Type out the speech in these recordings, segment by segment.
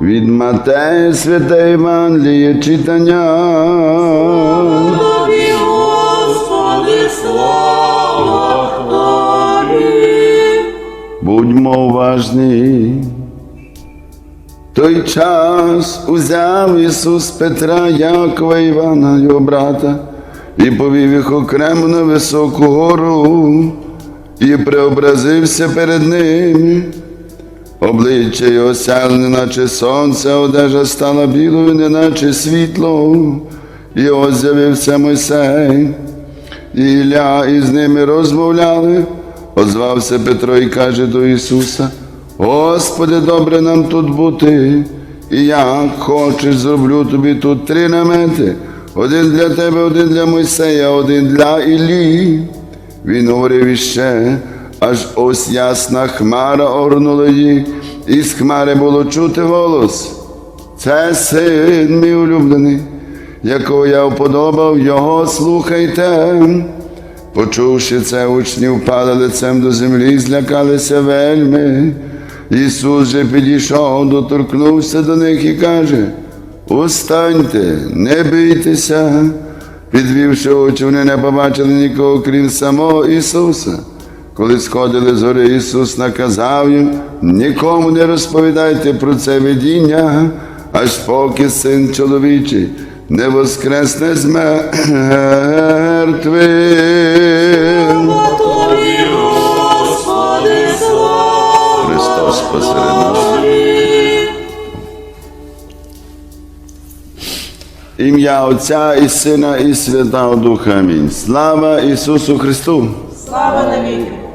Від Матея святе Євангеліє читання. Тобі, Господи, слава Тобі. Будьмо уважні. Той час узяв Ісус Петра, Якова, Івана, його брата, і повів їх окремо на високу гору, і преобразився перед ними. Обличчя його сяйне, наче сонце, одежа стала білою, неначе світло, і ось з'явився Мойсей. І Ілля із ними розмовляли, озвався Петро і каже до Ісуса: Господи, добре нам тут бути, і як хочеш, зроблю тобі тут три намети: один для тебе, один для Мойсея, один для Іллі. Він говорив іще, аж ось ясна хмара орнула її, і з хмари було чути голос. Це син мій улюблений, якого я вподобав, його слухайте. Почувши це, учні впали лицем до землі злякалися вельми. Ісус же підійшов, доторкнувся до них і каже: Устаньте, не бійтеся. Підвівши очі, вони не побачили нікого, крім самого Ісуса. Коли сходили з гори, Ісус наказав їм, нікому не розповідайте про це видіння, аж поки син чоловічий не воскресне з слава Христос посеред нас. Ім'я Отця і Сина, і Святого Духа. Амінь. Слава Ісусу Христу! Слава навіки.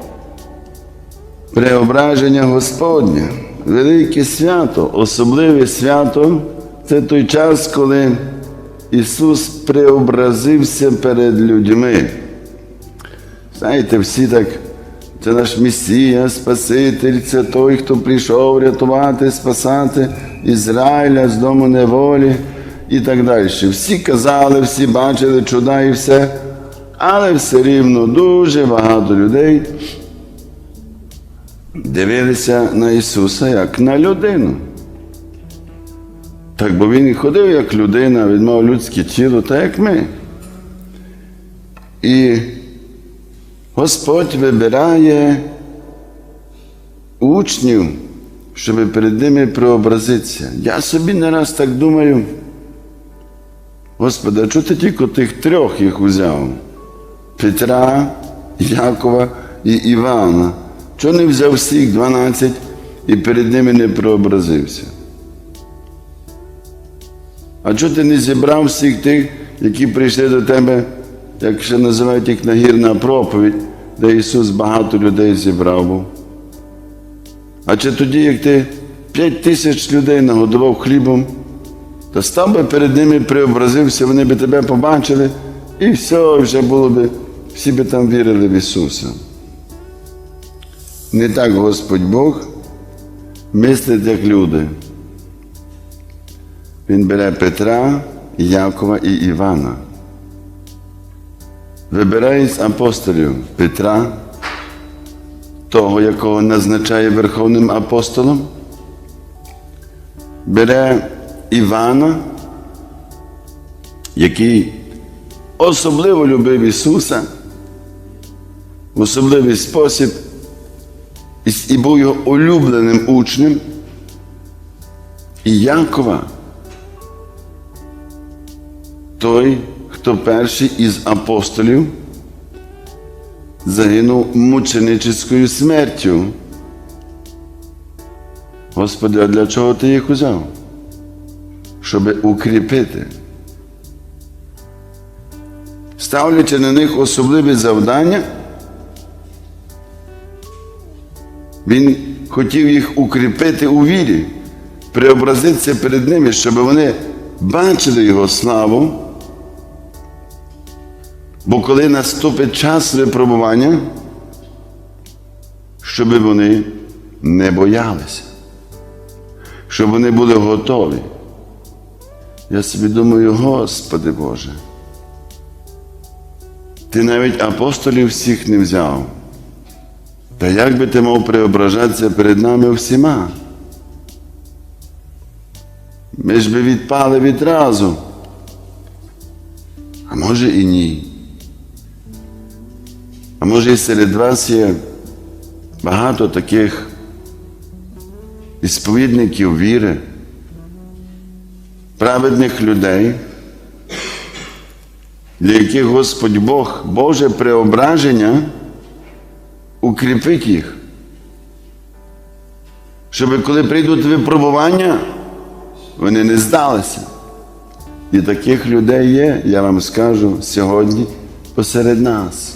Преображення Господнє, велике свято, особливе свято це той час, коли Ісус преобразився перед людьми. Знаєте, всі так, це наш Месія, Спаситель, це той, хто прийшов рятувати, спасати Ізраїля з дому неволі і так далі. Всі казали, всі бачили чуда і все, але все рівно дуже багато людей дивилися на Ісуса як на людину. Так, бо Він і ходив як людина, він мав людське тіло, так як ми. І Господь вибирає учнів, щоб перед ними преобразитися. Я собі не раз так думаю, Господи, а чого ти тільки тих трьох їх узяв? Петра, Якова і Івана. Чого не взяв всіх 12 і перед ними не преобразився? А чого ти не зібрав всіх тих, які прийшли до тебе, як ще називають їх нагірна проповідь, де Ісус багато людей зібрав був? А чи тоді, як ти п'ять тисяч людей нагодував хлібом, то став би перед ними преобразився, вони би тебе побачили, і все, вже було би, всі би там вірили в Ісуса. Не так Господь Бог мислить, як люди. Він бере Петра, Якова і Івана. Вибирає з апостолів Петра, того, якого назначає Верховним апостолом, бере Івана, який особливо любив Ісуса, в особливий спосіб і, був його улюбленим учнем, і Якова, той, хто перший із апостолів загинув мученическою смертю. Господи, а для чого ти їх узяв? Щоб укріпити. Ставлячи на них особливі завдання, він хотів їх укріпити у вірі, преобразитися перед ними, щоб вони бачили його славу. Бо коли наступить час випробування, щоб вони не боялися, щоб вони були готові. Я собі думаю, Господи Боже, ти навіть апостолів всіх не взяв. Та як би ти мав преображатися перед нами всіма? Ми ж би відпали відразу. А може і ні. А може і серед вас є багато таких ісповідників віри, праведних людей, для яких Господь Бог, Боже преображення укріпить їх. Щоб коли прийдуть випробування, вони не здалися. І таких людей є, я вам скажу, сьогодні посеред нас.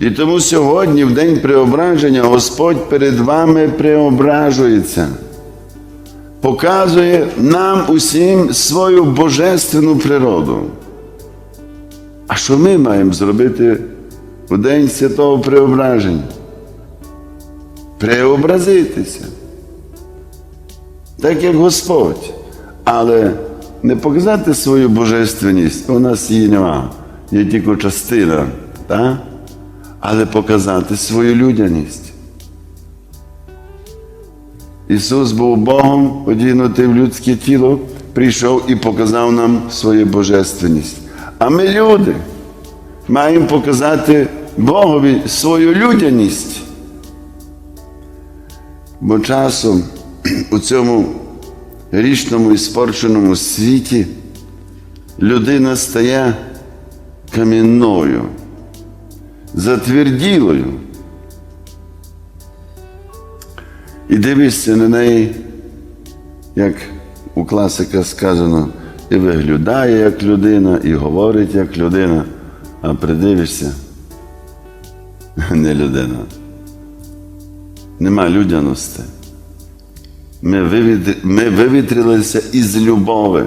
І тому сьогодні, в день преображення, Господь перед вами преображується, показує нам усім свою божественну природу. А що ми маємо зробити у день святого преображення? Преобразитися. Так як Господь. Але не показати свою божественність, у нас її нема, є тільки частина, так? але показати свою людяність. Ісус був Богом, одягнутий в людське тіло, прийшов і показав нам свою божественність. А ми, люди, маємо показати Богові свою людяність. Бо часом у цьому грішному і спорченому світі людина стає камінною, затверділою. І дивишся на неї, як у класика сказано, і виглядає як людина, і говорить як людина, а придивишся не людина. Нема людяності. Ми, вивітр... Ми вивітрилися із любови.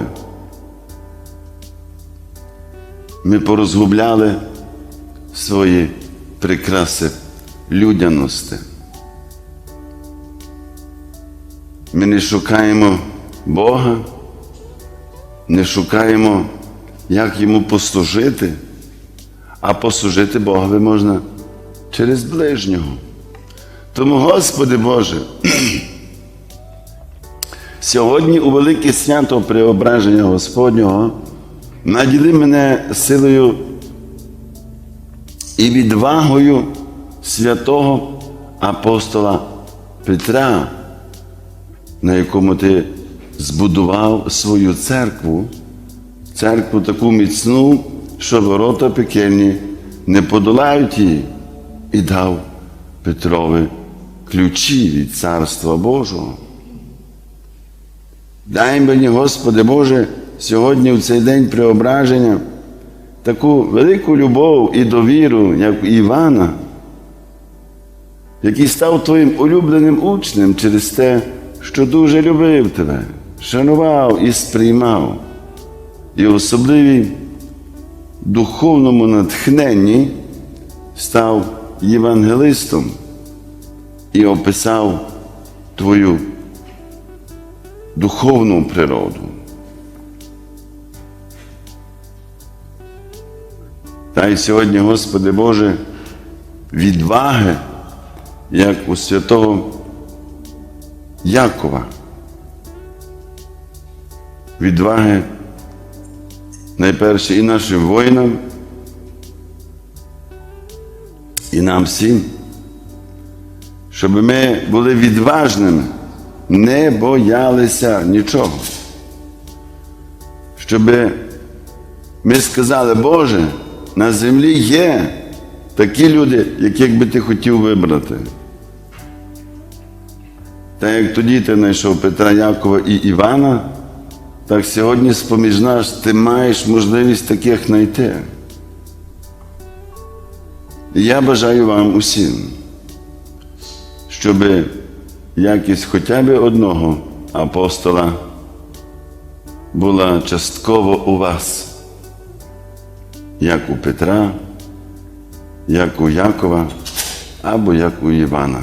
Ми порозгубляли свої прикраси людяності. Ми не шукаємо Бога, не шукаємо, як йому послужити, а послужити Богові можна через ближнього. Тому, Господи Боже, сьогодні у велике свято преображення Господнього наділи мене силою і відвагою святого апостола Петра, на якому ти збудував свою церкву, церкву таку міцну, що ворота пекельні не подолають її, і дав Петрові ключі від Царства Божого. Дай мені, Господи Боже, сьогодні в цей день преображення таку велику любов і довіру, як у Івана, який став твоїм улюбленим учнем через те, що дуже любив тебе, шанував і сприймав, і особливі духовному натхненні став євангелистом і описав твою духовну природу. Та й сьогодні, Господи Боже, відваги, як у святого Якова. Відваги найперше і нашим воїнам, і нам всім, щоб ми були відважними, не боялися нічого. Щоб ми сказали, Боже, на землі є такі люди, яких би ти хотів вибрати. Та як тоді ти знайшов Петра Якова і Івана, так сьогодні з-поміж нас ти маєш можливість таких знайти. Я бажаю вам усім, щоб якість хоча б одного апостола була частково у вас, як у Петра, як у Якова або як у Івана.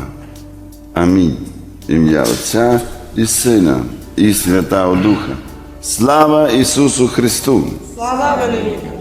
Амінь. Ім'я Отця і Сина, і Святого Духа. Слава Ісусу Христу! Слава велике!